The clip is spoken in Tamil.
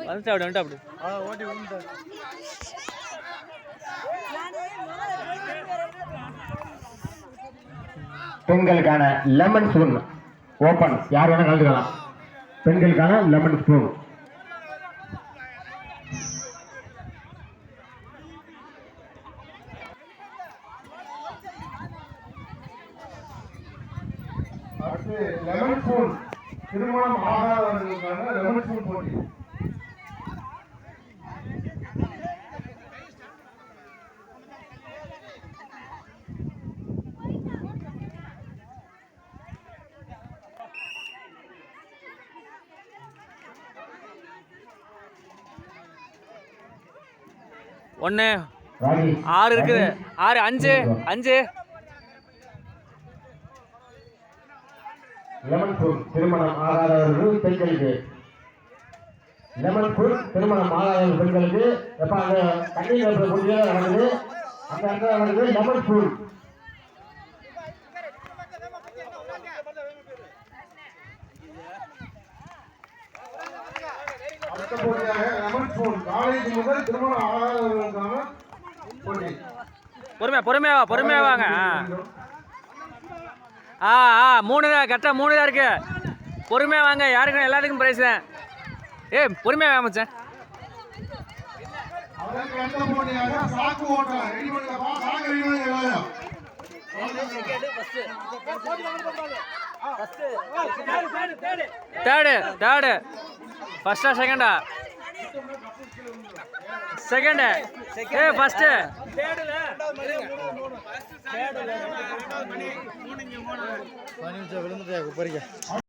வந்துட்டு அப்படி வந்துட்டு அப்படி. ஓட்டி விழுந்துட்டாரு பெண்களுக்கான லெமன் ஸ்பூன் ஓப்பன் யார் வேணா கலந்துக்கலாம். பெண்களுக்கான லெமன் ஸ்பூன் அடுத்து லெமன் ஸ்பூன் திருமணம் ஆகாதவர்களுக்கான போட்டி. ஒன்று ஆறு இருக்குது. ஆறு அஞ்சு அஞ்சு. லெமன் திருமணம் ஆகாதவர்கள் பெண்களுக்கு. லெமன் திருமணம் ஆகாத பெண்களுக்கு. எப்ப அந்த தண்ணீர் வைக்கிற நடக்குது அந்த இடத்துல நடக்குது லெமன் லெமன் ஸ்பூன் காலேஜ் முதல் திருமணம் ஆகாதவர்களுக்கான பொறுமையா பொறுமையா பொறுமையா வாங்க. ஆ ஆ மூணு தான் கரெக்டாக மூணு தான் இருக்குது பொறுமையாக வாங்க யாருக்கும் எல்லாத்துக்கும் ப்ரைஸ் தான். ஏ பொறுமையாக வாங்க தேர்டு தேர்டு அடுத்த போட்டியாக செகண்டா செகண்டு ஏ பதினஞ்சு விழுந்துட்டா குப்பரிக்க